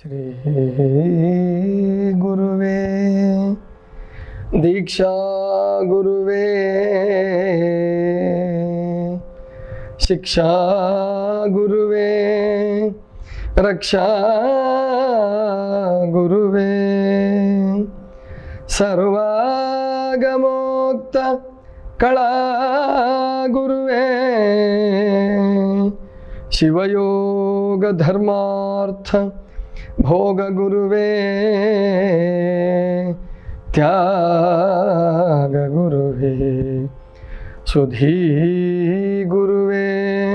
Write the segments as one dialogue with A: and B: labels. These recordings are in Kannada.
A: ಶ್ರೀ ಗುರುವೇ ದೀಕ್ಷಾ ಗುರುವೇ ಶಿಕ್ಷಾ ಗುರುವೇ ರಕ್ಷಾ ಗುರುವೇ ಸರ್ವಾಗಮೋಕ್ತ ಕಳಾ ಗುರುವೇ ಶಿವಯೋಗ ಧರ್ಮಾರ್ಥ ಭೋಗ ಗುರುವೇ, ತ್ಯಾಗ ಗುರುವೇ, ಸುಧೀ ಗುರುವೇ,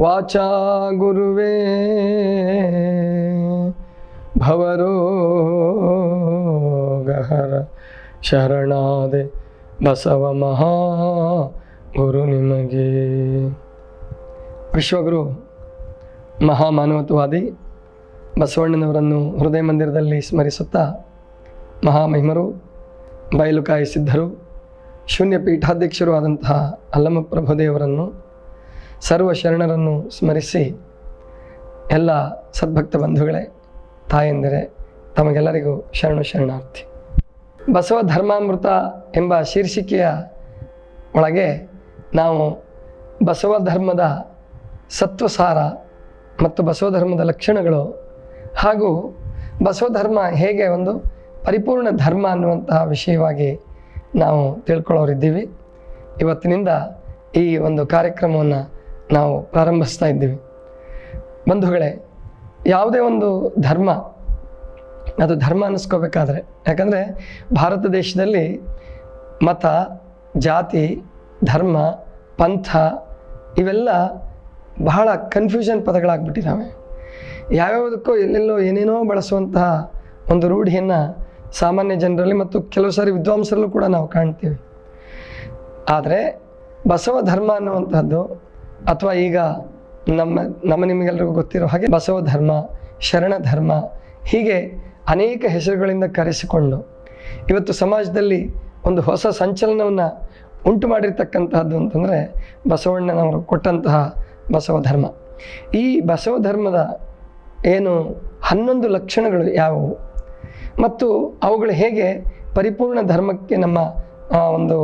A: ವಾಚಾ ಗುರುವೇ, ಭವರೋಗಹರ ಶರಣಾದೆ ಬಸವ ಮಹಾ ಗುರು ನಿಮಗೆ. ವಿಶ್ವಗುರು ಮಹಾಮಾನವತ್ವಾದಿ ಬಸವಣ್ಣನವರನ್ನು ಹೃದಯ ಮಂದಿರದಲ್ಲಿ ಸ್ಮರಿಸುತ್ತಾ ಮಹಾಮಹಿಮರು, ಬಯಲು ಕಾಯಿಸಿದ್ದರು. ಶೂನ್ಯ ಪೀಠಾಧ್ಯಕ್ಷರು ಆದಂತಹ ಅಲ್ಲಮ ಪ್ರಭುದೇವರನ್ನು ಸರ್ವ ಶರಣರನ್ನು ಸ್ಮರಿಸಿ, ಎಲ್ಲ ಸದ್ಭಕ್ತ ಬಂಧುಗಳೇ, ತಾಯಂದಿರೆ, ತಮಗೆಲ್ಲರಿಗೂ ಶರಣು ಶರಣಾರ್ಥಿ. ಬಸವ ಧರ್ಮಾಮೃತ ಎಂಬ ಶೀರ್ಷಿಕೆಯ ಒಳಗೆ ನಾವು ಬಸವ ಧರ್ಮದ ಸತ್ವಸಾರ ಮತ್ತು ಬಸವ ಧರ್ಮದ ಲಕ್ಷಣಗಳು ಹಾಗೂ ಬಸವಧರ್ಮ ಹೇಗೆ ಒಂದು ಪರಿಪೂರ್ಣ ಧರ್ಮ ಅನ್ನುವಂತಹ ವಿಷಯವಾಗಿ ನಾವು ತಿಳ್ಕೊಳ್ಳೋರಿದ್ದೀವಿ. ಇವತ್ತಿನಿಂದ ಈ ಒಂದು ಕಾರ್ಯಕ್ರಮವನ್ನು ನಾವು ಪ್ರಾರಂಭಿಸ್ತಾ ಇದ್ದೀವಿ. ಬಂಧುಗಳೇ, ಯಾವುದೇ ಒಂದು ಧರ್ಮ, ಅದು ಧರ್ಮ ಅನ್ನಿಸ್ಕೋಬೇಕಾದ್ರೆ ಯಾಕಂದರೆ ಭಾರತ ದೇಶದಲ್ಲಿ ಮತ, ಜಾತಿ, ಧರ್ಮ, ಪಂಥ ಇವೆಲ್ಲ ಬಹಳ ಕನ್ಫ್ಯೂಷನ್ ಪದಗಳಾಗ್ಬಿಟ್ಟಿದ್ದಾವೆ. ಯಾವ್ಯಾವುದಕ್ಕೋ ಎಲ್ಲೆಲ್ಲೋ ಏನೇನೋ ಬಳಸುವಂತಹ ಒಂದು ರೂಢಿಯನ್ನು ಸಾಮಾನ್ಯ ಜನರಲ್ಲಿ ಮತ್ತು ಕೆಲವು ಸಾರಿ ವಿದ್ವಾಂಸರಲ್ಲೂ ಕೂಡ ನಾವು ಕಾಣ್ತೀವಿ. ಆದರೆ ಬಸವ ಧರ್ಮ ಅನ್ನುವಂಥದ್ದು ಅಥವಾ ಈಗ ನಮ್ಮ ನಮ್ಮ ನಿಮಗೆಲ್ಲರಿಗೂ ಗೊತ್ತಿರೋ ಹಾಗೆ ಬಸವ ಧರ್ಮ, ಶರಣ ಧರ್ಮ ಹೀಗೆ ಅನೇಕ ಹೆಸರುಗಳಿಂದ ಕರೆಸಿಕೊಂಡು ಇವತ್ತು ಸಮಾಜದಲ್ಲಿ ಒಂದು ಹೊಸ ಸಂಚಲನವನ್ನು ಉಂಟು ಮಾಡಿರ್ತಕ್ಕಂತಹದ್ದು ಅಂತಂದರೆ ಬಸವಣ್ಣನವರು ಕೊಟ್ಟಂತಹ ಬಸವ ಧರ್ಮ. ಈ ಬಸವ ಧರ್ಮದ ಏನು ಹನ್ನೊಂದು ಲಕ್ಷಣಗಳು ಯಾವುವು? ಮತ್ತು ಅವುಗಳು ಹೇಗೆ ಪರಿಪೂರ್ಣ ಧರ್ಮಕ್ಕೆ ನಮ್ಮ ಒಂದು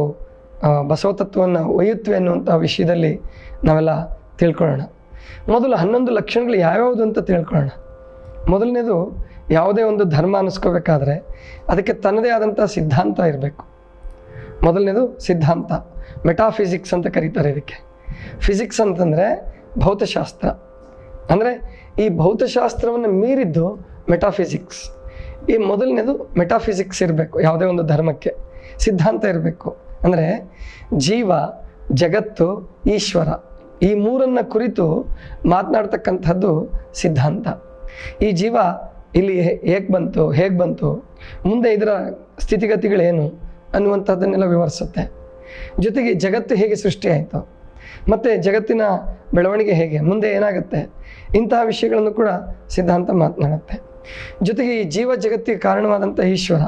A: ಬಸವತತ್ವವನ್ನು ಬಸವ ತತ್ವವನ್ನು ಒಯ್ಯುತ್ತವೆ ಅನ್ನುವಂಥ ವಿಷಯದಲ್ಲಿ ನಾವೆಲ್ಲ ತಿಳ್ಕೊಳ್ಳೋಣ. ಮೊದಲು ಹನ್ನೊಂದು ಲಕ್ಷಣಗಳು ಯಾವ್ಯಾವುದು ಅಂತ ತಿಳ್ಕೊಳ್ಳೋಣ. ಮೊದಲನೇದು, ಯಾವುದೇ ಒಂದು ಧರ್ಮ ಅನ್ನಿಸ್ಕೋಬೇಕಾದ್ರೆ ಅದಕ್ಕೆ ತನ್ನದೇ ಆದಂಥ ಸಿದ್ಧಾಂತ ಇರಬೇಕು. ಮೊದಲನೇದು ಸಿದ್ಧಾಂತ, ಮೆಟಾಫಿಸಿಕ್ಸ್ ಅಂತ ಕರೀತಾರೆ ಇದಕ್ಕೆ. ಫಿಸಿಕ್ಸ್ ಅಂತಂದರೆ ಭೌತಶಾಸ್ತ್ರ. ಅಂದರೆ ಈ ಭೌತಶಾಸ್ತ್ರವನ್ನು ಮೀರಿದ್ದು ಮೆಟಾಫಿಸಿಕ್ಸ್. ಈ ಮೊದಲನೇದು ಮೆಟಾಫಿಸಿಕ್ಸ್ ಇರಬೇಕು, ಯಾವುದೇ ಒಂದು ಧರ್ಮಕ್ಕೆ ಸಿದ್ಧಾಂತ ಇರಬೇಕು. ಅಂದರೆ ಜೀವ, ಜಗತ್ತು, ಈಶ್ವರ, ಈ ಮೂರನ್ನು ಕುರಿತು ಮಾತನಾಡ್ತಕ್ಕಂಥದ್ದು ಸಿದ್ಧಾಂತ. ಈ ಜೀವ ಇಲ್ಲಿ ಹೇಗೆ ಬಂತು ಹೇಗೆ ಬಂತು, ಮುಂದೆ ಇದರ ಸ್ಥಿತಿಗತಿಗಳೇನು ಅನ್ನುವಂಥದ್ದನ್ನೆಲ್ಲ ವಿವರಿಸುತ್ತೆ. ಜೊತೆಗೆ ಜಗತ್ತು ಹೇಗೆ ಸೃಷ್ಟಿಯಾಯಿತು ಮತ್ತು ಜಗತ್ತಿನ ಬೆಳವಣಿಗೆ ಹೇಗೆ? ಮುಂದೆ ಏನಾಗುತ್ತೆ? ಇಂತಹ ವಿಷಯಗಳನ್ನು ಕೂಡ ಸಿದ್ಧಾಂತ ಮಾತನಾಡುತ್ತೆ. ಜೊತೆಗೆ ಈ ಜೀವ ಜಗತ್ತಿಗೆ ಕಾರಣವಾದಂಥ ಈಶ್ವರ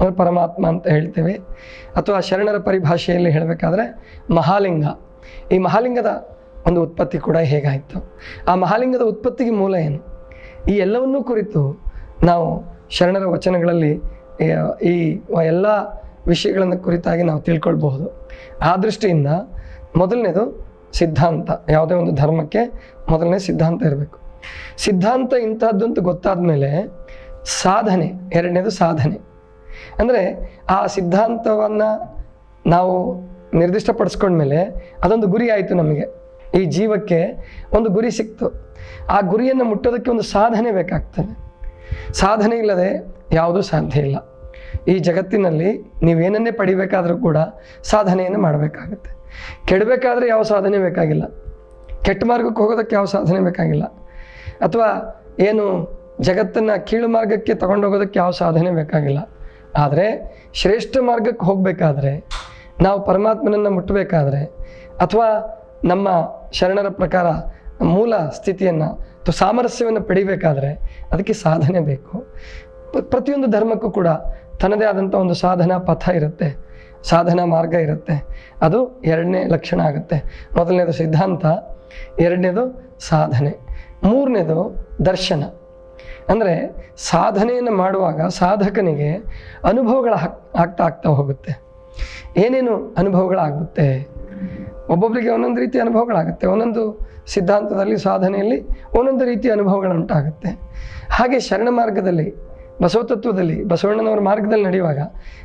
A: ಅಂದರೆ ಪರಮಾತ್ಮ ಅಂತ ಹೇಳ್ತೇವೆ. ಅಥವಾ ಶರಣರ ಪರಿಭಾಷೆಯಲ್ಲಿ ಹೇಳಬೇಕಾದ್ರೆ ಮಹಾಲಿಂಗ. ಈ ಮಹಾಲಿಂಗದ ಒಂದು ಉತ್ಪತ್ತಿ ಕೂಡ ಹೇಗಾಯಿತು? ಆ ಮಹಾಲಿಂಗದ ಉತ್ಪತ್ತಿಗೆ ಮೂಲ ಏನು? ಈ ಎಲ್ಲವನ್ನೂ ಕುರಿತು ನಾವು ಶರಣರ ವಚನಗಳಲ್ಲಿ ಈ- ಎಲ್ಲ ವಿಷಯಗಳನ್ನು ಕುರಿತಾಗಿ ನಾವು ತಿಳ್ಕೊಳ್ಬಹುದು. ಆ ದೃಷ್ಟಿಯಿಂದ ಮೊದಲನೇದು ಸಿದ್ಧಾಂತ. ಯಾವುದೇ ಒಂದು ಧರ್ಮಕ್ಕೆ ಮೊದಲನೇ ಸಿದ್ಧಾಂತ ಇರಬೇಕು. ಸಿದ್ಧಾಂತ ಇಂಥದ್ದು ಅಂತ ಗೊತ್ತಾದ ಮೇಲೆ ಸಾಧನೆ, ಎರಡನೇದು ಸಾಧನೆ. ಅಂದರೆ ಆ ಸಿದ್ಧಾಂತವನ್ನು ನಾವು ನಿರ್ದಿಷ್ಟಪಡಿಸ್ಕೊಂಡ್ಮೇಲೆ ಅದೊಂದು ಗುರಿ ಆಯಿತು ನಮಗೆ. ಈ ಜೀವಕ್ಕೆ ಒಂದು ಗುರಿ ಸಿಕ್ತು. ಆ ಗುರಿಯನ್ನು ಮುಟ್ಟೋದಕ್ಕೆ ಒಂದು ಸಾಧನೆ ಬೇಕಾಗ್ತದೆ. ಸಾಧನೆ ಇಲ್ಲದೆ ಯಾವುದೂ ಸಾಧ್ಯ ಇಲ್ಲ. ಈ ಜಗತ್ತಿನಲ್ಲಿ ನೀವೇನನ್ನೇ ಪಡಿಬೇಕಾದರೂ ಕೂಡ ಸಾಧನೆಯನ್ನು ಮಾಡಬೇಕಾಗುತ್ತೆ. ಕೆಡಬೇಕಾದ್ರೆ ಯಾವ ಸಾಧನೆ ಬೇಕಾಗಿಲ್ಲ. ಕೆಟ್ಟ ಮಾರ್ಗಕ್ಕೆ ಹೋಗೋದಕ್ಕೆ ಯಾವ ಸಾಧನೆ ಬೇಕಾಗಿಲ್ಲ. ಅಥವಾ ಏನು ಜಗತ್ತನ್ನು ಕೀಳು ಮಾರ್ಗಕ್ಕೆ ತಗೊಂಡೋಗೋದಕ್ಕೆ ಯಾವ ಸಾಧನೆ ಬೇಕಾಗಿಲ್ಲ. ಆದರೆ ಶ್ರೇಷ್ಠ ಮಾರ್ಗಕ್ಕೆ ಹೋಗಬೇಕಾದ್ರೆ, ನಾವು ಪರಮಾತ್ಮನನ್ನು ಮುಟ್ಟಬೇಕಾದ್ರೆ ಅಥವಾ ನಮ್ಮ ಶರಣರ ಪ್ರಕಾರ ಮೂಲ ಸ್ಥಿತಿಯನ್ನು ಅಥವಾ ಸಾಮರಸ್ಯವನ್ನು ಪಡಿಬೇಕಾದ್ರೆ ಅದಕ್ಕೆ ಸಾಧನೆ ಬೇಕು. ಪ್ರತಿಯೊಂದು ಧರ್ಮಕ್ಕೂ ಕೂಡ ತನ್ನದೇ ಆದಂಥ ಒಂದು ಸಾಧನಾ ಪಥ ಇರುತ್ತೆ. ಸಾಧನಾ ಮಾರ್ಗ ಇರುತ್ತೆ. ಅದು ಎರಡನೇ ಲಕ್ಷಣ ಆಗುತ್ತೆ. ಮೊದಲನೇದು ಸಿದ್ಧಾಂತ, ಎರಡನೇದು ಸಾಧನೆ, ಮೂರನೇದು ದರ್ಶನ. ಅಂದರೆ ಸಾಧನೆಯನ್ನು ಮಾಡುವಾಗ ಸಾಧಕನಿಗೆ ಅನುಭವಗಳ ಆಗ್ತಾ ಆಗ್ತಾ ಹೋಗುತ್ತೆ. ಏನೇನು ಅನುಭವಗಳಾಗುತ್ತೆ? ಒಬ್ಬೊಬ್ಬರಿಗೆ ಒಂದೊಂದು ರೀತಿಯ ಅನುಭವಗಳಾಗುತ್ತೆ. ಒಂದೊಂದು ಸಿದ್ಧಾಂತದಲ್ಲಿ, ಸಾಧನೆಯಲ್ಲಿ ಒಂದೊಂದು ರೀತಿಯ ಅನುಭವಗಳುಂಟಾಗುತ್ತೆ. ಹಾಗೆ ಶರಣ ಮಾರ್ಗದಲ್ಲಿ, ಬಸವತತ್ವದಲ್ಲಿ, ಬಸವಣ್ಣನವರ ಮಾರ್ಗದಲ್ಲಿ ನಡೆಯುವಾಗ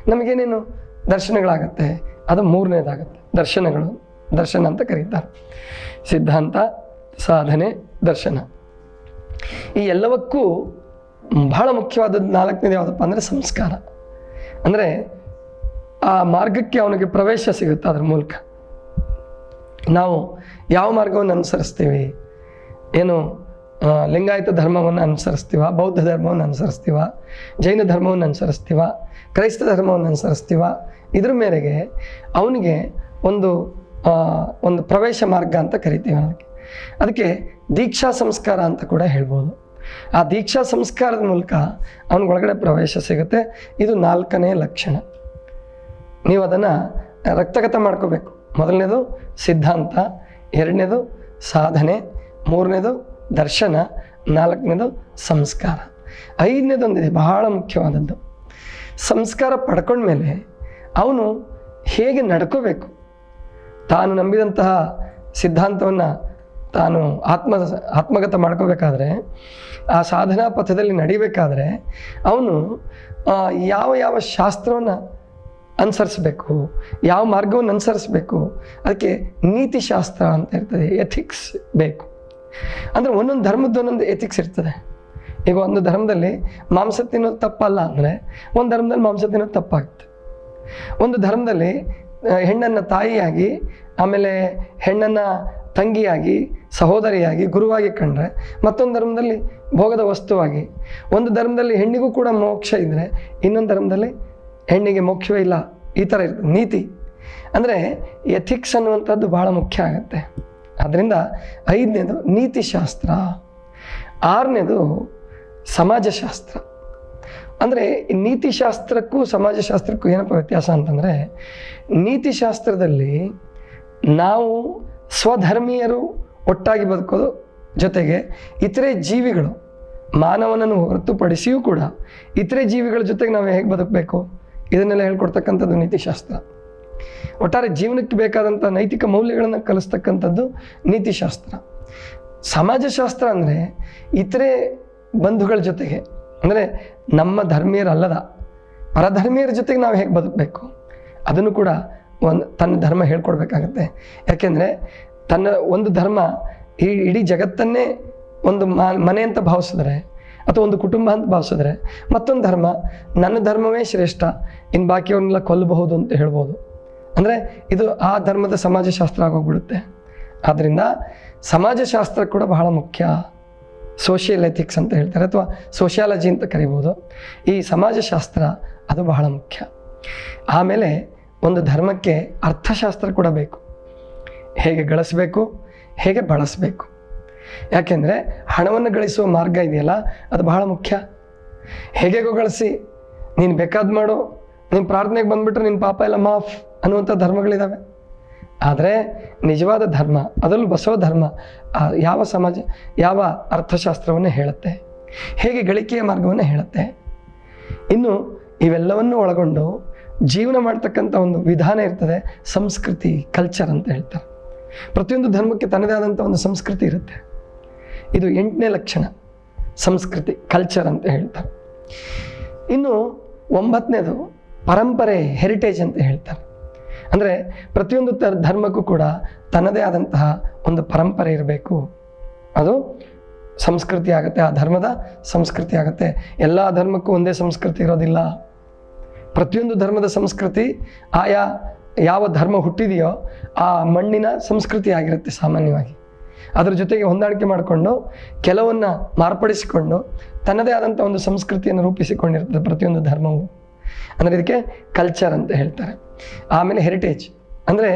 A: ನಮಗೇನೇನು ದರ್ಶನಗಳಾಗತ್ತೆ. ಅದು ಮೂರನೇದಾಗುತ್ತೆ. ದರ್ಶನಗಳು, ದರ್ಶನ ಅಂತ ಕರೀತಾರೆ. ಸಿದ್ಧಾಂತ, ಸಾಧನೆ, ದರ್ಶನ. ಈ ಎಲ್ಲವಕ್ಕೂ ಬಹಳ ಮುಖ್ಯವಾದದ್ದು ನಾಲ್ಕನೇದು ಯಾವುದಪ್ಪ ಅಂದರೆ ಸಂಸ್ಕಾರ. ಅಂದರೆ ಆ ಮಾರ್ಗಕ್ಕೆ ಅವನಿಗೆ ಪ್ರವೇಶ ಸಿಗುತ್ತೆ ಅದ್ರ ಮೂಲಕ. ನಾವು ಯಾವ ಮಾರ್ಗವನ್ನು ಅನುಸರಿಸ್ತೀವಿ? ಏನು ಲಿಂಗಾಯತ ಧರ್ಮವನ್ನು ಅನುಸರಿಸ್ತೀವ, ಬೌದ್ಧ ಧರ್ಮವನ್ನು ಅನುಸರಿಸ್ತೀವ, ಜೈನ ಧರ್ಮವನ್ನು ಅನುಸರಿಸ್ತೀವ ಕ್ರೈಸ್ತ ಧರ್ಮವನ್ನು ಅನುಸರಿಸ್ತೀವ? ಇದ್ರ ಮೇರೆಗೆ ಅವನಿಗೆ ಒಂದು ಒಂದು ಪ್ರವೇಶ ಮಾರ್ಗ ಅಂತ ಕರಿತೀವಿ ಅದಕ್ಕೆ ಅದಕ್ಕೆ ದೀಕ್ಷಾ ಸಂಸ್ಕಾರ ಅಂತ ಕೂಡ ಹೇಳ್ಬೋದು. ಆ ದೀಕ್ಷಾ ಸಂಸ್ಕಾರದ ಮೂಲಕ ಅವನಿಗೊಳಗಡೆ ಪ್ರವೇಶ ಸಿಗುತ್ತೆ. ಇದು ನಾಲ್ಕನೇ ಲಕ್ಷಣ. ನೀವು ಅದನ್ನು ರಕ್ತಗತ ಮಾಡ್ಕೋಬೇಕು. ಮೊದಲನೇದು ಸಿದ್ಧಾಂತ, ಎರಡನೇದು ಸಾಧನೆ, ಮೂರನೇದು ದರ್ಶನ, ನಾಲ್ಕನೇದು ಸಂಸ್ಕಾರ. ಐದನೇದೊಂದಿದೆ, ಬಹಳ ಮುಖ್ಯವಾದದ್ದು. ಸಂಸ್ಕಾರ ಪಡ್ಕೊಂಡ್ಮೇಲೆ ಅವನು ಹೇಗೆ ನಡ್ಕೋಬೇಕು? ತಾನು ನಂಬಿದಂತಹ ಸಿದ್ಧಾಂತವನ್ನು ತಾನು ಆತ್ಮ, ಆತ್ಮಗತ ಮಾಡ್ಕೋಬೇಕಾದ್ರೆ, ಆ ಸಾಧನಾ ಪಥದಲ್ಲಿ ನಡಿಬೇಕಾದ್ರೆ ಅವನು ಯಾವ ಯಾವ ಶಾಸ್ತ್ರವನ್ನು ಅನುಸರಿಸಬೇಕು, ಯಾವ ಮಾರ್ಗವನ್ನು ಅನುಸರಿಸಬೇಕು, ಅದಕ್ಕೆ ನೀತಿಶಾಸ್ತ್ರ ಅಂತ ಇರ್ತದೆ ಎಥಿಕ್ಸ್ ಬೇಕು. ಅಂದರೆ ಒಂದೊಂದು ಧರ್ಮದ ಒಂದೊಂದು ಎಥಿಕ್ಸ್ ಇರ್ತದೆ. ಈಗ ಒಂದು ಧರ್ಮದಲ್ಲಿ ಮಾಂಸ ತಿನ್ನೋದು ತಪ್ಪಲ್ಲ ಅಂದರೆ ಒಂದು ಧರ್ಮದಲ್ಲಿ ಮಾಂಸ ತಿನ್ನೋದು ತಪ್ಪಾಗುತ್ತೆ ಒಂದು ಧರ್ಮದಲ್ಲಿ ಹೆಣ್ಣನ್ನು ತಾಯಿಯಾಗಿ, ಆಮೇಲೆ ಹೆಣ್ಣನ್ನು ತಂಗಿಯಾಗಿ, ಸಹೋದರಿಯಾಗಿ, ಗುರುವಾಗಿ ಕಂಡ್ರೆ ಮತ್ತೊಂದು ಧರ್ಮದಲ್ಲಿ ಭೋಗದ ವಸ್ತುವಾಗಿ, ಒಂದು ಧರ್ಮದಲ್ಲಿ ಹೆಣ್ಣಿಗೂ ಕೂಡ ಮೋಕ್ಷ ಇದ್ದರೆ ಇನ್ನೊಂದು ಧರ್ಮದಲ್ಲಿ ಹೆಣ್ಣಿಗೆ ಮೋಕ್ಷವೇ ಇಲ್ಲ. ಈ ಥರ ಇರ್ತದೆ ನೀತಿ. ಅಂದರೆ ಎಥಿಕ್ಸ್ ಅನ್ನುವಂಥದ್ದು ಭಾಳ ಮುಖ್ಯ ಆಗುತ್ತೆ. ಅದರಿಂದ ಐದನೇದು ನೀತಿಶಾಸ್ತ್ರ. ಆರನೇದು ಸಮಾಜಶಾಸ್ತ್ರ. ಅಂದರೆ ನೀತಿಶಾಸ್ತ್ರಕ್ಕೂ ಸಮಾಜಶಾಸ್ತ್ರಕ್ಕೂ ಏನಪ್ಪ ವ್ಯತ್ಯಾಸ ಅಂತಂದರೆ, ನೀತಿಶಾಸ್ತ್ರದಲ್ಲಿ ನಾವು ಸ್ವಧರ್ಮೀಯರು ಒಟ್ಟಾಗಿ ಬದುಕೋದು ಜೊತೆಗೆ ಇತರೆ ಜೀವಿಗಳು ಮಾನವನನ್ನು ಹೊರತುಪಡಿಸಿಯೂ ಕೂಡ ಇತರೆ ಜೀವಿಗಳ ಜೊತೆಗೆ ನಾವು ಹೇಗೆ ಬದುಕಬೇಕು? ಇದನ್ನೆಲ್ಲ ಹೇಳ್ಕೊಡ್ತಕ್ಕಂಥದ್ದು ನೀತಿಶಾಸ್ತ್ರ. ಒಟ್ಟಾರೆ ಜೀವನಕ್ಕೆ ಬೇಕಾದಂಥ ನೈತಿಕ ಮೌಲ್ಯಗಳನ್ನು ಕಲಿಸ್ತಕ್ಕಂಥದ್ದು ನೀತಿಶಾಸ್ತ್ರ. ಸಮಾಜಶಾಸ್ತ್ರ ಅಂದರೆ ಇತರೆ ಬಂಧುಗಳ ಜೊತೆಗೆ. ಅಂದರೆ ನಮ್ಮ ಧರ್ಮೀಯರಲ್ಲದ ಪರಧರ್ಮೀಯರ ಜೊತೆಗೆ ನಾವು ಹೇಗೆ ಬದುಕಬೇಕು? ಅದನ್ನು ಕೂಡ ಒಂದು ತನ್ನ ಧರ್ಮ ಹೇಳ್ಕೊಡ್ಬೇಕಾಗತ್ತೆ. ಯಾಕೆಂದರೆ ತನ್ನ ಒಂದು ಧರ್ಮ ಈ ಇಡೀ ಜಗತ್ತನ್ನೇ ಒಂದು ಮನೆ ಅಂತ ಭಾವಿಸಿದ್ರೆ ಅಥವಾ ಒಂದು ಕುಟುಂಬ ಅಂತ ಭಾವಿಸಿದ್ರೆ ಮತ್ತೊಂದು ಧರ್ಮ ನನ್ನ ಧರ್ಮವೇ ಶ್ರೇಷ್ಠ ಇನ್ನು ಬಾಕಿಯವ್ರನ್ನೆಲ್ಲ ಕೊಲ್ಲಬಹುದು ಅಂತ ಹೇಳ್ಬೋದು. ಅಂದರೆ ಇದು ಆ ಧರ್ಮದ ಸಮಾಜಶಾಸ್ತ್ರ ಆಗೋಗ್ಬಿಡುತ್ತೆ. ಆದ್ದರಿಂದ ಸಮಾಜಶಾಸ್ತ್ರ ಕೂಡ ಬಹಳ ಮುಖ್ಯ. ಸೋಷಿಯಲ್ ಎಥಿಕ್ಸ್ ಅಂತ ಹೇಳ್ತಾರೆ ಅಥವಾ ಸೋಷಿಯಾಲಜಿ ಅಂತ ಕರಿಬೋದು. ಈ ಸಮಾಜಶಾಸ್ತ್ರ ಅದು ಬಹಳ ಮುಖ್ಯ. ಆಮೇಲೆ ಒಂದು ಧರ್ಮಕ್ಕೆ ಅರ್ಥಶಾಸ್ತ್ರ ಕೂಡ ಬೇಕು. ಹೇಗೆ ಗಳಿಸ್ಬೇಕು, ಹೇಗೆ ಬಳಸಬೇಕು. ಯಾಕೆಂದರೆ ಹಣವನ್ನು ಗಳಿಸುವ ಮಾರ್ಗ ಇದೆಯಲ್ಲ, ಅದು ಬಹಳ ಮುಖ್ಯ. ಹೇಗೆಗೋ ಗಳಿಸಿ, ನೀನು ಬೇಕಾದ ಮಾಡು, ನೀನು ಪ್ರಾರ್ಥನೆಗೆ ಬಂದುಬಿಟ್ರೆ ನಿನ್ನ ಪಾಪ ಎಲ್ಲ ಮಾಫ್ ಅನ್ನುವಂಥ ಧರ್ಮಗಳಿದ್ದಾವೆ ಆದರೆ ನಿಜವಾದ ಧರ್ಮ, ಅದರಲ್ಲೂ ಬಸವ ಧರ್ಮ ಯಾವ ಸಮಾಜ, ಯಾವ ಅರ್ಥಶಾಸ್ತ್ರವನ್ನು ಹೇಳುತ್ತೆ? ಹೇಗೆ ಗಳಿಕೆಯ ಮಾರ್ಗವನ್ನು ಹೇಳುತ್ತೆ? ಇನ್ನು ಇವೆಲ್ಲವನ್ನು ಒಳಗೊಂಡು ಜೀವನ ಮಾಡ್ತಕ್ಕಂಥ ಒಂದು ವಿಧಾನ ಇರ್ತದೆ, ಸಂಸ್ಕೃತಿ ಕಲ್ಚರ್ ಅಂತ ಹೇಳ್ತಾರೆ. ಪ್ರತಿಯೊಂದು ಧರ್ಮಕ್ಕೆ ತನ್ನದೇ ಆದಂಥ ಒಂದು ಸಂಸ್ಕೃತಿ ಇರುತ್ತೆ. ಇದು ಎಂಟನೇ ಲಕ್ಷಣ, ಸಂಸ್ಕೃತಿ ಕಲ್ಚರ್ ಅಂತ ಹೇಳ್ತಾರೆ. ಇನ್ನು ಒಂಬತ್ತನೇದು ಪರಂಪರೆ ಹೆರಿಟೇಜ್ ಅಂತ ಹೇಳ್ತಾರೆ. ಅಂದರೆ ಪ್ರತಿಯೊಂದು ಧರ್ಮಕ್ಕೂ ಕೂಡ ತನ್ನದೇ ಆದಂತಹ ಒಂದು ಪರಂಪರೆ ಇರಬೇಕು. ಅದು ಸಂಸ್ಕೃತಿ ಆಗುತ್ತೆ, ಆ ಧರ್ಮದ ಸಂಸ್ಕೃತಿ ಆಗುತ್ತೆ. ಎಲ್ಲ ಧರ್ಮಕ್ಕೂ ಒಂದೇ ಸಂಸ್ಕೃತಿ ಇರೋದಿಲ್ಲ. ಪ್ರತಿಯೊಂದು ಧರ್ಮದ ಸಂಸ್ಕೃತಿ ಆಯಾ ಯಾವ ಧರ್ಮ ಹುಟ್ಟಿದೆಯೋ ಆ ಮಣ್ಣಿನ ಸಂಸ್ಕೃತಿ ಆಗಿರುತ್ತೆ ಸಾಮಾನ್ಯವಾಗಿ. ಅದರ ಜೊತೆಗೆ ಹೊಂದಾಣಿಕೆ ಮಾಡಿಕೊಂಡು, ಕೆಲವನ್ನ ಮಾರ್ಪಡಿಸಿಕೊಂಡು, ತನ್ನದೇ ಆದಂಥ ಒಂದು ಸಂಸ್ಕೃತಿಯನ್ನು ರೂಪಿಸಿಕೊಂಡಿರ್ತದೆ ಪ್ರತಿಯೊಂದು ಧರ್ಮವು. ಅಂದರೆ ಇದಕ್ಕೆ ಕಲ್ಚರ್ ಅಂತ ಹೇಳ್ತಾರೆ. ಆಮೇಲೆ ಹೆರಿಟೇಜ್ ಅಂದರೆ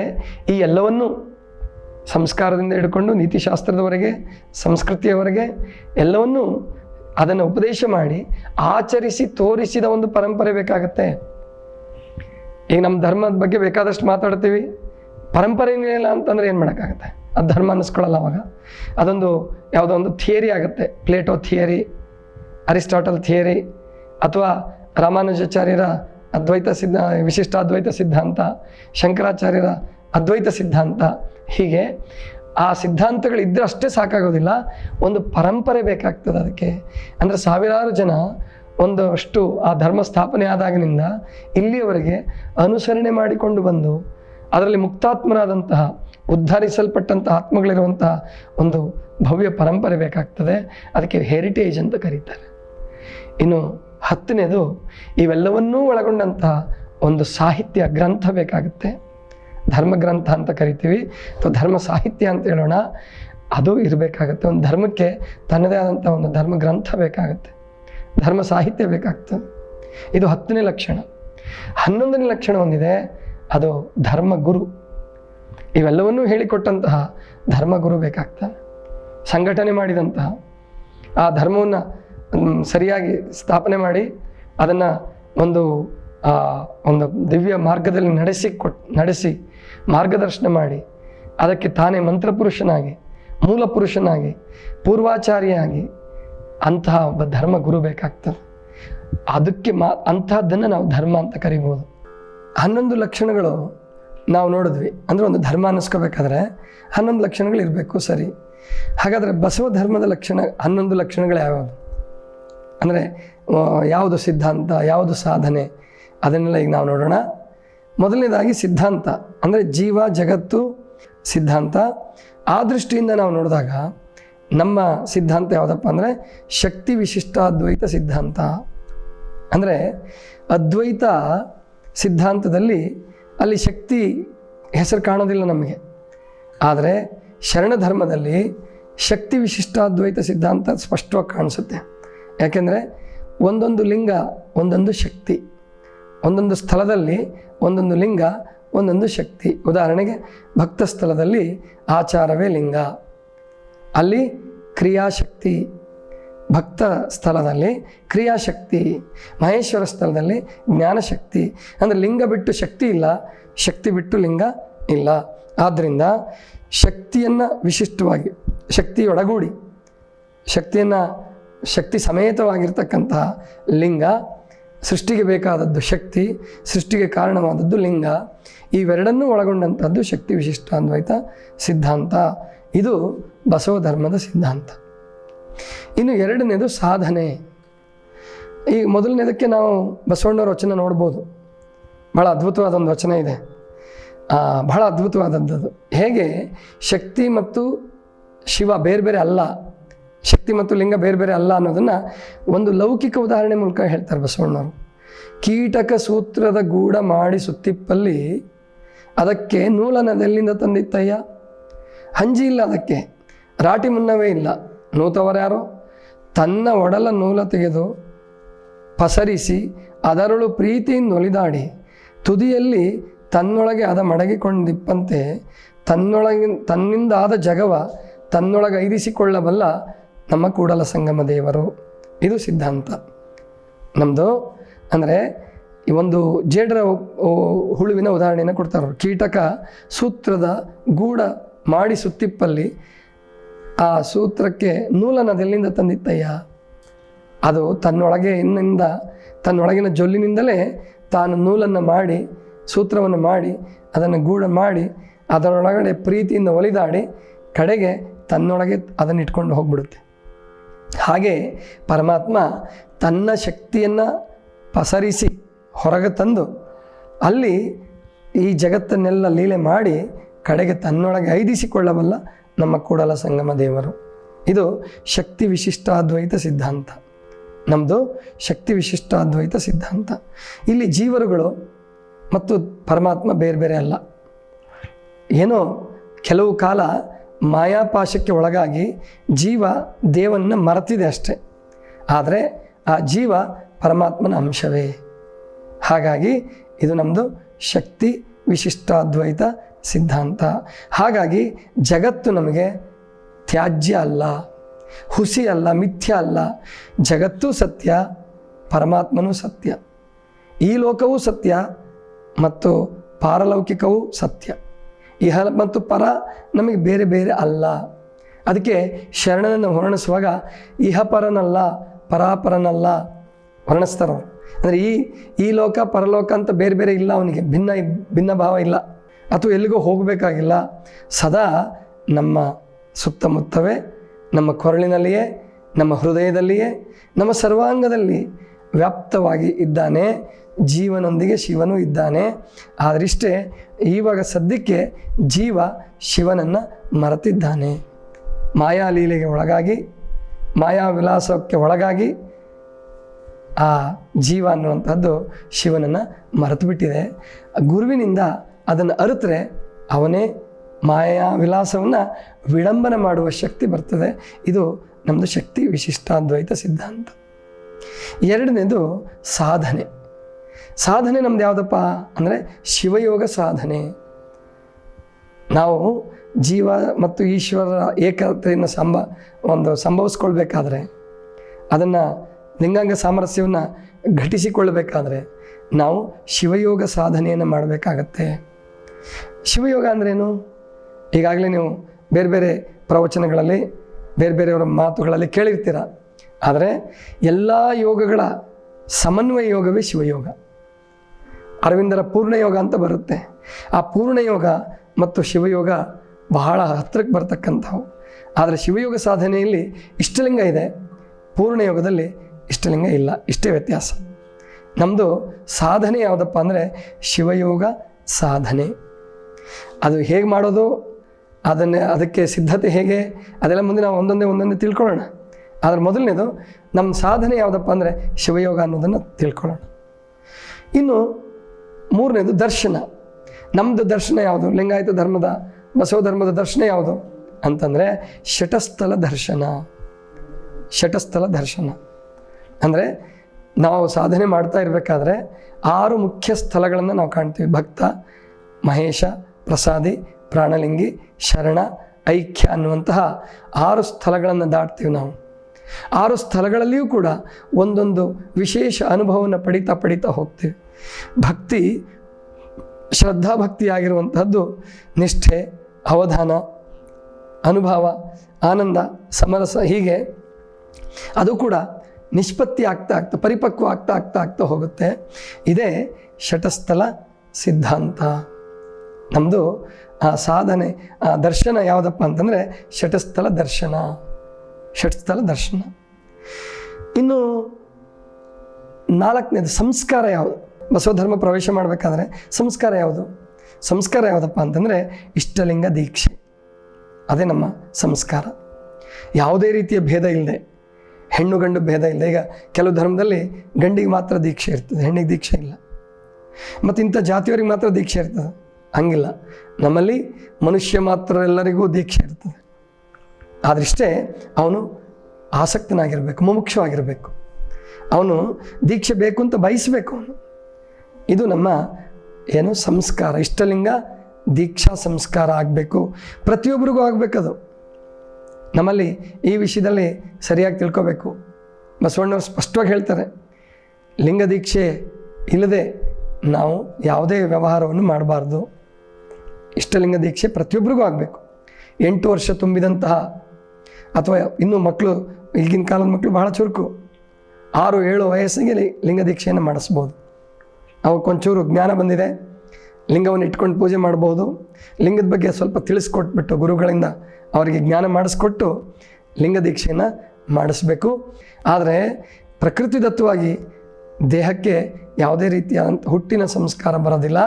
A: ಈ ಎಲ್ಲವನ್ನು ಸಂಸ್ಕಾರದಿಂದ ಹಿಡ್ಕೊಂಡು ನೀತಿಶಾಸ್ತ್ರದವರೆಗೆ, ಸಂಸ್ಕೃತಿಯವರೆಗೆ ಎಲ್ಲವನ್ನು ಅದನ್ನು ಉಪದೇಶ ಮಾಡಿ ಆಚರಿಸಿ ತೋರಿಸಿದ ಒಂದು ಪರಂಪರೆ ಬೇಕಾಗತ್ತೆ. ಈಗ ನಮ್ಮ ಧರ್ಮದ ಬಗ್ಗೆ ಬೇಕಾದಷ್ಟು ಮಾತಾಡ್ತೀವಿ. ಪರಂಪರೆ ಇಲ್ಲ ಅಂತಂದ್ರೆ ಏನು ಮಾಡೋಕ್ಕಾಗತ್ತೆ? ಅದು ಧರ್ಮ ಅನ್ನಿಸ್ಕೊಳ್ಳಲ್ಲ ಅವಾಗ. ಅದೊಂದು ಯಾವುದೋ ಒಂದು ಥಿಯರಿ ಆಗುತ್ತೆ. ಪ್ಲೇಟೋ ಥಿಯರಿ ಅರಿಸ್ಟಾಟಲ್ ಥಿಯರಿ ಅಥವಾ ರಾಮಾನುಜಾಚಾರ್ಯರ ಅದ್ವೈತ ಸಿದ್ಧ, ವಿಶಿಷ್ಟ ಅದ್ವೈತ ಸಿದ್ಧಾಂತ, ಶಂಕರಾಚಾರ್ಯರ ಅದ್ವೈತ ಸಿದ್ಧಾಂತ, ಹೀಗೆ ಆ ಸಿದ್ಧಾಂತಗಳು ಇದ್ದರೆ ಅಷ್ಟೇ ಸಾಕಾಗೋದಿಲ್ಲ, ಒಂದು ಪರಂಪರೆ ಬೇಕಾಗ್ತದೆ ಅದಕ್ಕೆ. ಅಂದರೆ ಸಾವಿರಾರು ಜನ ಒಂದಷ್ಟು ಆ ಧರ್ಮ ಸ್ಥಾಪನೆ ಆದಾಗಿನಿಂದ ಇಲ್ಲಿಯವರೆಗೆ ಅನುಸರಣೆ ಮಾಡಿಕೊಂಡು ಬಂದು ಅದರಲ್ಲಿ ಮುಕ್ತಾತ್ಮರಾದಂತಹ, ಉದ್ಧರಿಸಲ್ಪಟ್ಟಂತಹ ಆತ್ಮಗಳಿರುವಂತಹ ಒಂದು ಭವ್ಯ ಪರಂಪರೆ ಬೇಕಾಗ್ತದೆ, ಅದಕ್ಕೆ ಹೆರಿಟೇಜ್ ಅಂತ ಕರೀತಾರೆ. ಇನ್ನು ಹತ್ತನೇದು, ಇವೆಲ್ಲವನ್ನೂ ಒಳಗೊಂಡಂತಹ ಒಂದು ಸಾಹಿತ್ಯ ಗ್ರಂಥ ಬೇಕಾಗುತ್ತೆ. ಧರ್ಮಗ್ರಂಥ ಅಂತ ಕರಿತೀವಿ. ಅಥವಾ ಧರ್ಮ ಸಾಹಿತ್ಯ ಅಂತ ಹೇಳೋಣ, ಅದು ಇರಬೇಕಾಗತ್ತೆ. ಒಂದು ಧರ್ಮಕ್ಕೆ ತನ್ನದೇ ಆದಂಥ ಒಂದು ಧರ್ಮ ಗ್ರಂಥ ಬೇಕಾಗುತ್ತೆ. ಧರ್ಮ ಸಾಹಿತ್ಯ ಬೇಕಾಗ್ತದೆ. ಇದು ಹತ್ತನೇ ಲಕ್ಷಣ. ಹನ್ನೊಂದನೇ ಲಕ್ಷಣ ಒಂದಿದೆ, ಅದು ಧರ್ಮಗುರು. ಇವೆಲ್ಲವನ್ನೂ ಹೇಳಿಕೊಟ್ಟಂತಹ ಧರ್ಮಗುರು ಬೇಕಾಗ್ತಾನೆ. ಸಂಘಟನೆ ಮಾಡಿದಂತಹ ಆ ಧರ್ಮವನ್ನು ಸರಿಯಾಗಿ ಸ್ಥಾಪನೆ ಮಾಡಿ ಅದನ್ನು ಒಂದು ಒಂದು ದಿವ್ಯ ಮಾರ್ಗದಲ್ಲಿ ನಡೆಸಿ ಕೊಟ್, ನಡೆಸಿ ಮಾರ್ಗದರ್ಶನ ಮಾಡಿ. ಅದಕ್ಕೆ ತಾನೇ ಮಂತ್ರಪುರುಷನಾಗಿ ಮೂಲ ಪುರುಷನಾಗಿ ಪೂರ್ವಾಚಾರಿಯಾಗಿ ಅಂತಹ ಒಬ್ಬ ಧರ್ಮ ಗುರು ಬೇಕಾಗ್ತದೆ. ಅದಕ್ಕೆ ಮಾ ಅಂತಹದ್ದನ್ನು ನಾವು ಧರ್ಮ ಅಂತ ಕರಿಬೋದು. ಹನ್ನೊಂದು ಲಕ್ಷಣಗಳು ನಾವು ನೋಡಿದ್ವಿ. ಅಂದರೆ ಒಂದು ಧರ್ಮ ಅನ್ನಿಸ್ಕೋಬೇಕಾದ್ರೆ ಹನ್ನೊಂದು ಲಕ್ಷಣಗಳು ಇರಬೇಕು ಸರಿ. ಹಾಗಾದರೆ ಬಸವ ಧರ್ಮದ ಲಕ್ಷಣ, ಹನ್ನೊಂದು ಲಕ್ಷಣಗಳು ಯಾವ್ಯಾವುದು? ಅಂದರೆ ಯಾವುದು ಸಿದ್ಧಾಂತ, ಯಾವುದು ಸಾಧನೆ, ಅದನ್ನೆಲ್ಲ ಈಗ ನಾವು ನೋಡೋಣ. ಮೊದಲನೇದಾಗಿ ಸಿದ್ಧಾಂತ, ಅಂದರೆ ಜೀವ, ಜಗತ್ತು ಸಿದ್ಧಾಂತ. ಆ ದೃಷ್ಟಿಯಿಂದ ನಾವು ನೋಡಿದಾಗ ನಮ್ಮ ಸಿದ್ಧಾಂತ ಯಾವುದಪ್ಪ ಅಂದರೆ ಶಕ್ತಿ ವಿಶಿಷ್ಟ ಅದ್ವೈತ ಸಿದ್ಧಾಂತ. ಅಂದರೆ ಅದ್ವೈತ ಸಿದ್ಧಾಂತದಲ್ಲಿ ಅಲ್ಲಿ ಶಕ್ತಿ ಹೆಸರು ಕಾಣೋದಿಲ್ಲ ನಮಗೆ. ಆದರೆ ಶರಣ ಧರ್ಮದಲ್ಲಿ ಶಕ್ತಿ ವಿಶಿಷ್ಟಾದ್ವೈತ ಸಿದ್ಧಾಂತ ಸ್ಪಷ್ಟವಾಗಿ ಕಾಣಿಸುತ್ತೆ. ಯಾಕೆಂದರೆ ಒಂದೊಂದು ಲಿಂಗ, ಒಂದೊಂದು ಶಕ್ತಿ. ಒಂದೊಂದು ಸ್ಥಳದಲ್ಲಿ ಒಂದೊಂದು ಲಿಂಗ, ಒಂದೊಂದು ಶಕ್ತಿ. ಉದಾಹರಣೆಗೆ ಭಕ್ತ ಸ್ಥಳದಲ್ಲಿ ಆಚಾರವೇ ಲಿಂಗ. ಅಲ್ಲಿ ಕ್ರಿಯಾಶಕ್ತಿ. ಭಕ್ತ ಸ್ಥಳದಲ್ಲಿ ಕ್ರಿಯಾಶಕ್ತಿ. ಮಹೇಶ್ವರ ಸ್ಥಳದಲ್ಲಿ ಜ್ಞಾನಶಕ್ತಿ. ಅಂದರೆ ಲಿಂಗ ಬಿಟ್ಟು ಶಕ್ತಿ ಇಲ್ಲ, ಶಕ್ತಿ ಬಿಟ್ಟು ಲಿಂಗ ಇಲ್ಲ. ಆದ್ದರಿಂದ ಶಕ್ತಿಯನ್ನು ವಿಶಿಷ್ಟವಾಗಿ, ಶಕ್ತಿಯೊಡಗೂಡಿ, ಶಕ್ತಿಯನ್ನು ಶಕ್ತಿ ಸಮೇತವಾಗಿರ್ತಕ್ಕಂತಹ ಲಿಂಗ, ಸೃಷ್ಟಿಗೆ ಬೇಕಾದದ್ದು ಶಕ್ತಿ, ಸೃಷ್ಟಿಗೆ ಕಾರಣವಾದದ್ದು ಲಿಂಗ. ಇವೆರಡನ್ನೂ ಒಳಗೊಂಡಂಥದ್ದು ಶಕ್ತಿ ವಿಶಿಷ್ಟ ಅನ್ವಯಿತ ಸಿದ್ಧಾಂತ. ಇದು ಬಸವ ಧರ್ಮದ ಸಿದ್ಧಾಂತ. ಇನ್ನು ಎರಡನೇದು ಸಾಧನೆ. ಈ ಮೊದಲನೇದಕ್ಕೆ ನಾವು ಬಸವಣ್ಣವ್ರ ವಚನ ನೋಡ್ಬೋದು. ಭಾಳ ಅದ್ಭುತವಾದ ಒಂದು ವಚನ ಇದೆ. ಬಹಳ ಅದ್ಭುತವಾದದ್ದು ಅದು. ಹೇಗೆ? ಶಕ್ತಿ ಮತ್ತು ಶಿವ ಬೇರೆ ಬೇರೆ ಅಲ್ಲ. ಶಕ್ತಿ ಮತ್ತು ಲಿಂಗ ಬೇರೆ ಬೇರೆ ಅಲ್ಲ ಅನ್ನೋದನ್ನು ಒಂದು ಲೌಕಿಕ ಉದಾಹರಣೆ ಮೂಲಕ ಹೇಳ್ತಾರೆ ಬಸವಣ್ಣವರು. ಕೀಟಕ ಸೂತ್ರದ ಗೂಡ ಮಾಡಿ ಸುತ್ತಿಪ್ಪಲ್ಲಿ ಅದಕ್ಕೆ ನೂಲನದೆಲ್ಲಿಂದ ತಂದಿತ್ತಯ್ಯ. ಹಂಜಿ ಇಲ್ಲ ಅದಕ್ಕೆ, ರಾಟಿ ಮುನ್ನವೇ ಇಲ್ಲ. ನೂತವರ್ಯಾರೋ ತನ್ನ ಒಡಲ ನೂಲ ತೆಗೆದು ಪಸರಿಸಿ ಅದರಳು ಪ್ರೀತಿಯಿಂದ ಒಲಿದಾಡಿ ತುದಿಯಲ್ಲಿ ತನ್ನೊಳಗೆ ಅದ ಮಡಗಿಕೊಂಡಿಪ್ಪಂತೆ ತನ್ನೊಳಗಿನ ತನ್ನಿಂದ ಆದ ಜಗವ ತನ್ನೊಳಗೆ ಐರಿಸಿಕೊಳ್ಳಬಲ್ಲ ನಮ್ಮ ಕೂಡಲ ಸಂಗಮ ದೇವರು ಇದು ಸಿದ್ಧಾಂತ. ನಮ್ಮದು ಅಂದರೆ ಈ ಒಂದು ಜೇಡರ ಹುಳುವಿನ ಉದಾಹರಣೆಯನ್ನು ಕೊಡ್ತಾರೆ ಕೀಟಕ ಸೂತ್ರದ ಗೂಡ ಮಾಡಿ ಸುತ್ತಿಪ್ಪಲ್ಲಿ ಆ ಸೂತ್ರಕ್ಕೆ ನೂಲನದೆಲ್ಲಿಂದ ತಂದಿತ್ತಯ್ಯ. ಅದು ತನ್ನೊಳಗೆ ಇನ್ನಿಂದ, ತನ್ನೊಳಗಿನ ಜೊಲ್ಲಿನಿಂದಲೇ ತಾನು ನೂಲನ್ನು ಮಾಡಿ, ಸೂತ್ರವನ್ನು ಮಾಡಿ, ಅದನ್ನು ಗೂಡ ಮಾಡಿ, ಅದರೊಳಗಡೆ ಪ್ರೀತಿಯಿಂದ ಒಲಿದಾಡಿ ಕಡೆಗೆ ತನ್ನೊಳಗೆ ಅದನ್ನು ಇಟ್ಕೊಂಡು ಹೋಗ್ಬಿಡುತ್ತೆ. ಹಾಗೆ ಪರಮಾತ್ಮ ತನ್ನ ಶಕ್ತಿಯನ್ನು ಪಸರಿಸಿ ಹೊರಗೆ ತಂದು ಅಲ್ಲಿ ಈ ಜಗತ್ತನ್ನೆಲ್ಲ ಲೀಲೆ ಮಾಡಿ ಕಡೆಗೆ ತನ್ನೊಳಗೆ ಐದಿಸಿಕೊಳ್ಳಬಲ್ಲ ನಮ್ಮ ಕೂಡಲ ಸಂಗಮ ದೇವರು. ಇದು ಶಕ್ತಿ ವಿಶಿಷ್ಟಾದ್ವೈತ ಸಿದ್ಧಾಂತ. ನಮ್ಮದು ಶಕ್ತಿ ವಿಶಿಷ್ಟಾದ್ವೈತ ಸಿದ್ಧಾಂತ. ಇಲ್ಲಿ ಜೀವರುಗಳು ಮತ್ತು ಪರಮಾತ್ಮ ಬೇರೆ ಬೇರೆ ಅಲ್ಲ. ಏನೋ ಕೆಲವು ಕಾಲ ಮಾಯಾಪಾಶಕ್ಕೆ ಒಳಗಾಗಿ ಜೀವ ದೇವನ್ನ ಮರೆತಿದೆ ಅಷ್ಟೆ. ಆದರೆ ಆ ಜೀವ ಪರಮಾತ್ಮನ ಅಂಶವೇ. ಹಾಗಾಗಿ ಇದು ನಮ್ಮದು ಶಕ್ತಿ ವಿಶಿಷ್ಟಾದ್ವೈತ ಸಿದ್ಧಾಂತ. ಹಾಗಾಗಿ ಜಗತ್ತು ನಮಗೆ ತ್ಯಾಜ್ಯ ಅಲ್ಲ, ಹುಸಿ ಅಲ್ಲ, ಮಿಥ್ಯ ಅಲ್ಲ. ಜಗತ್ತೂ ಸತ್ಯ, ಪರಮಾತ್ಮನೂ ಸತ್ಯ. ಈ ಲೋಕವೂ ಸತ್ಯ ಮತ್ತು ಪಾರಲೌಕಿಕವೂ ಸತ್ಯ. ಇಹ ಮತ್ತು ಪರ ನಮಗೆ ಬೇರೆ ಬೇರೆ ಅಲ್ಲ. ಅದಕ್ಕೆ ಶರಣನನ್ನು ವರ್ಣಿಸುವಾಗ ಇಹಪರನಲ್ಲ, ಪರಾಪರನಲ್ಲ ವರ್ಣಿಸ್ತಾರೆ ಅವರು ಅಂದರೆ ಈ ಈ ಲೋಕ, ಪರಲೋಕ ಅಂತ ಬೇರೆ ಬೇರೆ ಇಲ್ಲ ಅವನಿಗೆ. ಭಿನ್ನ ಭಿನ್ನ ಭಾವ ಇಲ್ಲ. ಅಥವಾ ಎಲ್ಲಿಗೂ ಹೋಗಬೇಕಾಗಿಲ್ಲ. ಸದಾ ನಮ್ಮ ಸುತ್ತಮುತ್ತವೇ, ನಮ್ಮ ಕೊರಳಿನಲ್ಲಿಯೇ, ನಮ್ಮ ಹೃದಯದಲ್ಲಿಯೇ, ನಮ್ಮ ಸರ್ವಾಂಗದಲ್ಲಿ ವ್ಯಾಪ್ತವಾಗಿ ಇದ್ದಾನೆ. ಜೀವನೊಂದಿಗೆ ಶಿವನು ಇದ್ದಾನೆ. ಆದರಿಷ್ಟೇ ಇವಾಗ ಸದ್ಯಕ್ಕೆ ಜೀವ ಶಿವನನ್ನು ಮರೆತಿದ್ದಾನೆ. ಮಾಯಾಲೀಲೆಗೆ ಒಳಗಾಗಿ, ಮಾಯಾ ವಿಲಾಸಕ್ಕೆ ಒಳಗಾಗಿ ಆ ಜೀವ ಅನ್ನುವಂಥದ್ದು ಶಿವನನ್ನು ಮರೆತು ಬಿಟ್ಟಿದೆ ಗುರುವಿನಿಂದ ಅದನ್ನು ಅರಿತರೆ ಅವನೇ ಮಾಯಾ ವಿಲಾಸವನ್ನು ವಿಡಂಬನೆ ಮಾಡುವ ಶಕ್ತಿ ಬರ್ತದೆ. ಇದು ನಮ್ಮದು ಶಕ್ತಿ ವಿಶಿಷ್ಟಾದ್ವೈತ ಸಿದ್ಧಾಂತ. ಎರಡನೇದು ಸಾಧನೆ. ಸಾಧನೆ ನಮ್ದು ಯಾವುದಪ್ಪ ಅಂದರೆ ಶಿವಯೋಗ ಸಾಧನೆ. ನಾವು ಜೀವ ಮತ್ತು ಈಶ್ವರರ ಏಕತೆಯನ್ನು ಸಂಭ, ಒಂದು ಸಂಭವಿಸ್ಕೊಳ್ಬೇಕಾದ್ರೆ ಅದನ್ನು ಲಿಂಗಾಂಗ ಸಾಮರಸ್ಯವನ್ನು ಘಟಿಸಿಕೊಳ್ಳಬೇಕಾದ್ರೆ ನಾವು ಶಿವಯೋಗ ಸಾಧನೆಯನ್ನು ಮಾಡಬೇಕಾಗತ್ತೆ. ಶಿವಯೋಗ ಅಂದ್ರೇನು? ಈಗಾಗಲೇ ನೀವು ಬೇರೆ ಬೇರೆ ಪ್ರವಚನಗಳಲ್ಲಿ, ಬೇರೆ ಬೇರೆಯವರ ಮಾತುಗಳಲ್ಲಿ ಕೇಳಿರ್ತೀರ. ಆದರೆ ಎಲ್ಲ ಯೋಗಗಳ ಸಮನ್ವಯ ಯೋಗವೇ ಶಿವಯೋಗ. ಅರವಿಂದರ ಪೂರ್ಣಯೋಗ ಅಂತ ಬರುತ್ತೆ. ಆ ಪೂರ್ಣಯೋಗ ಮತ್ತು ಶಿವಯೋಗ ಬಹಳ ಹತ್ತಿರಕ್ಕೆ ಬರ್ತಕ್ಕಂಥವು. ಆದರೆ ಶಿವಯೋಗ ಸಾಧನೆಯಲ್ಲಿ ಇಷ್ಟಲಿಂಗ ಇದೆ. ಪೂರ್ಣಯೋಗದಲ್ಲಿ ಇಷ್ಟಲಿಂಗ ಇಲ್ಲ. ಇಷ್ಟೇ ವ್ಯತ್ಯಾಸ. ನಮ್ಮದು ಸಾಧನೆ ಯಾವುದಪ್ಪ ಅಂದರೆ ಶಿವಯೋಗ ಸಾಧನೆ. ಅದು ಹೇಗೆ ಮಾಡೋದು? ಅದನ್ನು, ಅದಕ್ಕೆ ಸಿದ್ಧತೆ ಹೇಗೆ? ಅದೆಲ್ಲ ಮುಂದೆ ನಾವು ಒಂದೊಂದೇ ಒಂದೊಂದೇ ತಿಳ್ಕೊಳ್ಳೋಣ. ಆದರೆ ಮೊದಲನೇದು, ನಮ್ಮ ಸಾಧನೆ ಯಾವುದಪ್ಪ ಅಂದರೆ ಶಿವಯೋಗ ಅನ್ನೋದನ್ನು ತಿಳ್ಕೊಳ್ಳೋಣ. ಇನ್ನು ಮೂರನೇದು ದರ್ಶನ. ನಮ್ಮದು ದರ್ಶನ ಯಾವುದು? ಲಿಂಗಾಯತ ಧರ್ಮದ ಬಸವ ಧರ್ಮದ ದರ್ಶನ ಯಾವುದು? ಅಂತಂದರೆ ಷಟಸ್ಥಲ ದರ್ಶನ. ಶಟಸ್ಥಲ ದರ್ಶನ. ಅಂದರೆ ನಾವು ಸಾಧನೆ ಮಾಡ್ತಾ ಇರಬೇಕಾದ್ರೆ ಆರು ಮುಖ್ಯ ಸ್ಥಳಗಳನ್ನು ನಾವು ಕಾಣ್ತೀವಿ. ಭಕ್ತ, ಮಹೇಶ, ಪ್ರಸಾದಿ, ಪ್ರಾಣಲಿಂಗಿ, ಶರಣ, ಐಕ್ಯ ಅನ್ನುವಂತಹ ಆರು ಸ್ಥಳಗಳನ್ನು ದಾಟ್ತೀವಿ ನಾವು. ಆರು ಸ್ಥಳಗಳಲ್ಲಿಯೂ ಕೂಡ ಒಂದೊಂದು ವಿಶೇಷ ಅನುಭವವನ್ನು ಪಡಿತಾ ಪಡಿತಾ ಹೋಗ್ತೀವಿ. ಭಕ್ತಿ, ಶ್ರದ್ಧಾಭಕ್ತಿಯಾಗಿರುವಂತಹದ್ದು ನಿಷ್ಠೆ, ಅವಧಾನ, ಅನುಭವ, ಆನಂದ, ಸಮರಸ, ಹೀಗೆ ಅದು ಕೂಡ ನಿಷ್ಪತ್ತಿ ಆಗ್ತಾ ಆಗ್ತಾ, ಪರಿಪಕ್ವ ಆಗ್ತಾ ಆಗ್ತಾ ಆಗ್ತಾ ಹೋಗುತ್ತೆ. ಇದೇ ಶಟಸ್ಥಲ ಸಿದ್ಧಾಂತ. ನಮ್ಮದು ಆ ಸಾಧನೆ, ಆ ದರ್ಶನ ಯಾವುದಪ್ಪ ಅಂತಂದರೆ ಶಟಸ್ಥಲ ದರ್ಶನ. ಷಟ್ಸ್ಥಲ ದರ್ಶನ. ಇನ್ನು ನಾಲ್ಕನೇದು ಸಂಸ್ಕಾರ ಯಾವುದು? ಬಸವಧರ್ಮ ಪ್ರವೇಶ ಮಾಡಬೇಕಾದ್ರೆ ಸಂಸ್ಕಾರ ಯಾವುದು? ಸಂಸ್ಕಾರ ಯಾವುದಪ್ಪ ಅಂತಂದರೆ ಇಷ್ಟಲಿಂಗ ದೀಕ್ಷೆ. ಅದೇ ನಮ್ಮ ಸಂಸ್ಕಾರ. ಯಾವುದೇ ರೀತಿಯ ಭೇದ ಇಲ್ಲದೆ ಹೆಣ್ಣು ಗಂಡು ಭೇದ ಇಲ್ಲ ಈಗ ಕೆಲವು ಧರ್ಮದಲ್ಲಿ ಗಂಡಿಗೆ ಮಾತ್ರ ದೀಕ್ಷೆ ಇರ್ತದೆ, ಹೆಣ್ಣಿಗೆ ದೀಕ್ಷೆ ಇಲ್ಲ. ಮತ್ತು ಇಂಥ ಜಾತಿಯವರಿಗೆ ಮಾತ್ರ ದೀಕ್ಷೆ ಇರ್ತದೆ. ಹಂಗಿಲ್ಲ. ನಮ್ಮಲ್ಲಿ ಮನುಷ್ಯ ಮಾತ್ರ ಎಲ್ಲರಿಗೂ ದೀಕ್ಷೆ ಇರ್ತದೆ. ಆದರಿಷ್ಟೇ ಅವನು ಆಸಕ್ತನಾಗಿರಬೇಕು, ಮುಮುಕ್ಷವಾಗಿರಬೇಕು. ಅವನು ದೀಕ್ಷೆ ಬೇಕು ಅಂತ ಬಯಸಬೇಕು ಅವನು. ಇದು ನಮ್ಮ ಏನು ಸಂಸ್ಕಾರ, ಇಷ್ಟಲಿಂಗ ದೀಕ್ಷಾ ಸಂಸ್ಕಾರ ಆಗಬೇಕು. ಪ್ರತಿಯೊಬ್ಬರಿಗೂ ಆಗಬೇಕದು. ನಮ್ಮಲ್ಲಿ ಈ ವಿಷಯದಲ್ಲಿ ಸರಿಯಾಗಿ ತಿಳ್ಕೋಬೇಕು. ಬಸವಣ್ಣವ್ರು ಸ್ಪಷ್ಟವಾಗಿ ಹೇಳ್ತಾರೆ, ಲಿಂಗ ದೀಕ್ಷೆ ಇಲ್ಲದೆ ನಾವು ಯಾವುದೇ ವ್ಯವಹಾರವನ್ನು ಮಾಡಬಾರ್ದು. ಇಷ್ಟಲಿಂಗ ದೀಕ್ಷೆ ಪ್ರತಿಯೊಬ್ಬರಿಗೂ ಆಗಬೇಕು. ಎಂಟು ವರ್ಷ ತುಂಬಿದಂತಹ, ಅಥವಾ ಇನ್ನೂ ಮಕ್ಕಳು ಈಗಿನ ಕಾಲದ ಮಕ್ಕಳು ಬಹಳ ಚುರುಕು. ಆರು, ಏಳು ವಯಸ್ಸಿಗೆ ಲಿಂಗ ದೀಕ್ಷೆಯನ್ನು ಮಾಡಿಸ್ಬೋದು. ಅವಕ್ಕೊಂಚೂರು ಜ್ಞಾನ ಬಂದಿದೆ. ಲಿಂಗವನ್ನು ಇಟ್ಕೊಂಡು ಪೂಜೆ ಮಾಡ್ಬೋದು. ಲಿಂಗದ ಬಗ್ಗೆ ಸ್ವಲ್ಪ ತಿಳಿಸ್ಕೊಟ್ಬಿಟ್ಟು ಗುರುಗಳಿಂದ ಅವರಿಗೆ ಜ್ಞಾನ ಮಾಡಿಸ್ಕೊಟ್ಟು ಲಿಂಗ ದೀಕ್ಷೆಯನ್ನು ಮಾಡಿಸ್ಬೇಕು. ಆದರೆ ಪ್ರಕೃತಿ ದತ್ತವಾಗಿ ದೇಹಕ್ಕೆ ಯಾವುದೇ ರೀತಿಯ ಹುಟ್ಟಿನ ಸಂಸ್ಕಾರ ಬರೋದಿಲ್ಲ.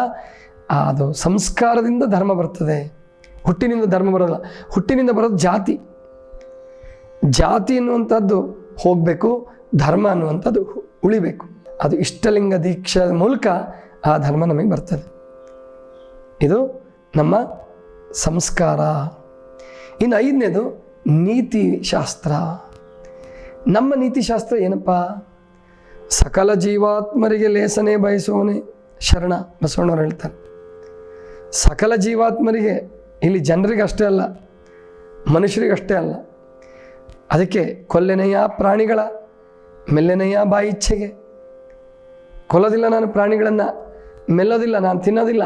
A: ಅದು ಸಂಸ್ಕಾರದಿಂದ ಧರ್ಮ ಬರ್ತದೆ. ಹುಟ್ಟಿನಿಂದ ಧರ್ಮ ಬರೋದಿಲ್ಲ. ಹುಟ್ಟಿನಿಂದ ಬರೋದು ಜಾತಿ. ಜಾತಿ ಅನ್ನುವಂಥದ್ದು ಹೋಗಬೇಕು, ಧರ್ಮ ಅನ್ನುವಂಥದ್ದು ಉಳಿಬೇಕು. ಅದು ಇಷ್ಟಲಿಂಗ ದೀಕ್ಷೆಯ ಮೂಲಕ ಆ ಧರ್ಮ ನಮಗೆ ಬರ್ತದೆ. ಇದು ನಮ್ಮ ಸಂಸ್ಕಾರ. ಇನ್ನು ಐದನೇದು ನೀತಿ ಶಾಸ್ತ್ರ ನಮ್ಮ ನೀತಿಶಾಸ್ತ್ರ ಏನಪ್ಪ? ಸಕಲ ಜೀವಾತ್ಮರಿಗೆ ಲೇಸನೆ ಬಯಸುವವನೇ ಶರಣ ಬಸವಣ್ಣವ್ರು ಹೇಳ್ತಾರೆ. ಸಕಲ ಜೀವಾತ್ಮರಿಗೆ ಇಲ್ಲಿ ಜನರಿಗೆ ಅಷ್ಟೇ ಅಲ್ಲ, ಮನುಷ್ಯರಿಗಷ್ಟೇ ಅಲ್ಲ. ಅದಕ್ಕೆ ಕೊಲ್ಲೆನೆಯ ಪ್ರಾಣಿಗಳ, ಮೆಲ್ಲೆನೆಯ ಬಾಯಿ ಇಚ್ಛೆಗೆ ಕೊಲ್ಲೋದಿಲ್ಲ ನಾನು ಪ್ರಾಣಿಗಳನ್ನು, ಮೆಲ್ಲೋದಿಲ್ಲ, ನಾನು ತಿನ್ನೋದಿಲ್ಲ.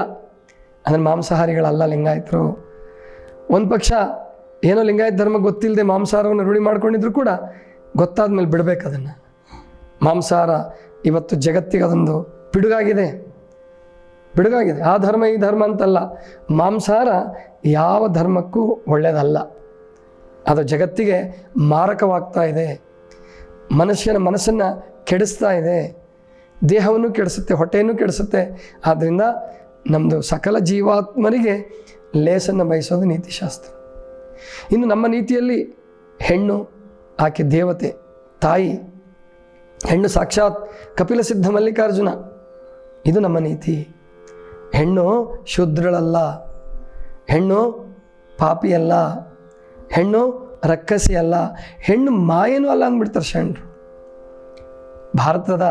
A: ಅಂದರೆ ಮಾಂಸಾಹಾರಿಗಳಲ್ಲ ಲಿಂಗಾಯತರು. ಒಂದು ಪಕ್ಷ ಏನೋ ಲಿಂಗಾಯತ ಧರ್ಮ ಗೊತ್ತಿಲ್ಲದೆ ಮಾಂಸಾಹಾರವನ್ನು ರೂಢಿ ಮಾಡ್ಕೊಂಡಿದ್ರು ಕೂಡ ಗೊತ್ತಾದ ಮೇಲೆ ಬಿಡಬೇಕು ಅದನ್ನು. ಮಾಂಸಾಹಾರ ಇವತ್ತು ಜಗತ್ತಿಗೆ ಅದೊಂದು ಪಿಡುಗಾಗಿದೆ. ಬಿಡುಗಾಗಿದೆ ಆ ಧರ್ಮ, ಈ ಧರ್ಮ ಅಂತಲ್ಲ. ಮಾಂಸಾಹಾರ ಯಾವ ಧರ್ಮಕ್ಕೂ ಒಳ್ಳೆಯದಲ್ಲ ಅದು ಜಗತ್ತಿಗೆ ಮಾರಕವಾಗ್ತಾ ಇದೆ. ಮನುಷ್ಯನ ಮನಸ್ಸನ್ನು ಕೆಡಿಸ್ತಾ ಇದೆ. ದೇಹವನ್ನು ಕೆಡಿಸುತ್ತೆ, ಹೊಟ್ಟೆಯನ್ನು ಕೆಡಿಸುತ್ತೆ. ಆದ್ದರಿಂದ ನಮ್ಮದು ಸಕಲ ಜೀವಾತ್ಮರಿಗೆ ಲೇಸನ್ನು ಬಯಸೋದು ನೀತಿಶಾಸ್ತ್ರ. ಇನ್ನು ನಮ್ಮ ನೀತಿಯಲ್ಲಿ ಹೆಣ್ಣು, ಆಕೆ ದೇವತೆ, ತಾಯಿ, ಹೆಣ್ಣು ಸಾಕ್ಷಾತ್ ಕಪಿಲ ಸಿದ್ಧ ಮಲ್ಲಿಕಾರ್ಜುನ. ಇದು ನಮ್ಮ ನೀತಿ. ಹೆಣ್ಣು ಶುದ್ರಳಲ್ಲ, ಹೆಣ್ಣು ಪಾಪಿಯಲ್ಲ, ಹೆಣ್ಣು ರಕ್ಕಸಿ ಅಲ್ಲ ಹೆಣ್ಣು ಮಾಯನೂ ಅಲ್ಲ ಅಂದ್ಬಿಡ್ತಾರೆ ಶರಣರು ಭಾರತದ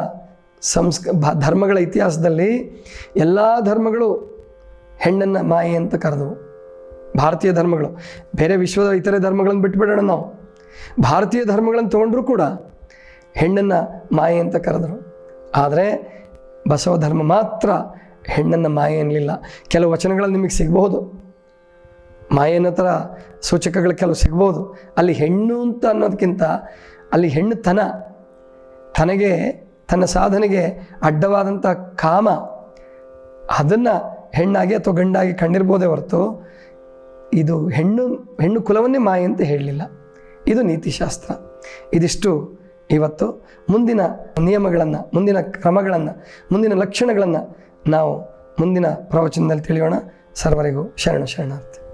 A: ಸಂಸ್ಕ ಧರ್ಮಗಳ ಇತಿಹಾಸದಲ್ಲಿ ಎಲ್ಲ ಧರ್ಮಗಳು ಹೆಣ್ಣನ್ನು ಮಾಯೆ ಅಂತ ಕರೆದವು. ಭಾರತೀಯ ಧರ್ಮಗಳು. ಬೇರೆ ವಿಶ್ವದ ಇತರೆ ಧರ್ಮಗಳನ್ನು ಬಿಟ್ಬಿಡೋಣ ನಾವು. ಭಾರತೀಯ ಧರ್ಮಗಳನ್ನು ತೊಗೊಂಡ್ರೂ ಕೂಡ ಹೆಣ್ಣನ್ನು ಮಾಯೆ ಅಂತ ಕರೆದರು. ಆದರೆ ಬಸವ ಧರ್ಮ ಮಾತ್ರ ಹೆಣ್ಣನ್ನು ಮಾಯೆ ಅನ್ನಲಿಲ್ಲ ಕೆಲವು ವಚನಗಳಲ್ಲಿ ನಿಮಗೆ ಸಿಗಬಹುದು. ಮಾಯನ ಥರ ಸೂಚಕಗಳು ಕೆಲವು ಸಿಗ್ಬೋದು ಅಲ್ಲಿ ಹೆಣ್ಣು ಅಂತ ಅನ್ನೋದಕ್ಕಿಂತ ಅಲ್ಲಿ ಹೆಣ್ಣು ತನ, ತನಗೆ ತನ್ನ ಸಾಧನೆಗೆ ಅಡ್ಡವಾದಂಥ ಕಾಮ, ಅದನ್ನು ಹೆಣ್ಣಾಗಿ ಅಥವಾ ಗಂಡಾಗಿ ಕಂಡಿರ್ಬೋದೇ ಹೊರತು ಇದು ಹೆಣ್ಣು ಹೆಣ್ಣು ಕುಲವನ್ನೇ ಮಾಯ ಅಂತ ಹೇಳಲಿಲ್ಲ. ಇದು ನೀತಿಶಾಸ್ತ್ರ. ಇದಿಷ್ಟು ಇವತ್ತು. ಮುಂದಿನ ನಿಯಮಗಳನ್ನು, ಮುಂದಿನ ಕ್ರಮಗಳನ್ನು, ಮುಂದಿನ ಲಕ್ಷಣಗಳನ್ನು ನಾವು ಮುಂದಿನ ಪ್ರವಚನದಲ್ಲಿ ತಿಳಿಯೋಣ. ಸರ್ವರಿಗೂ ಶರಣ ಶರಣಾರ್ಥಿ.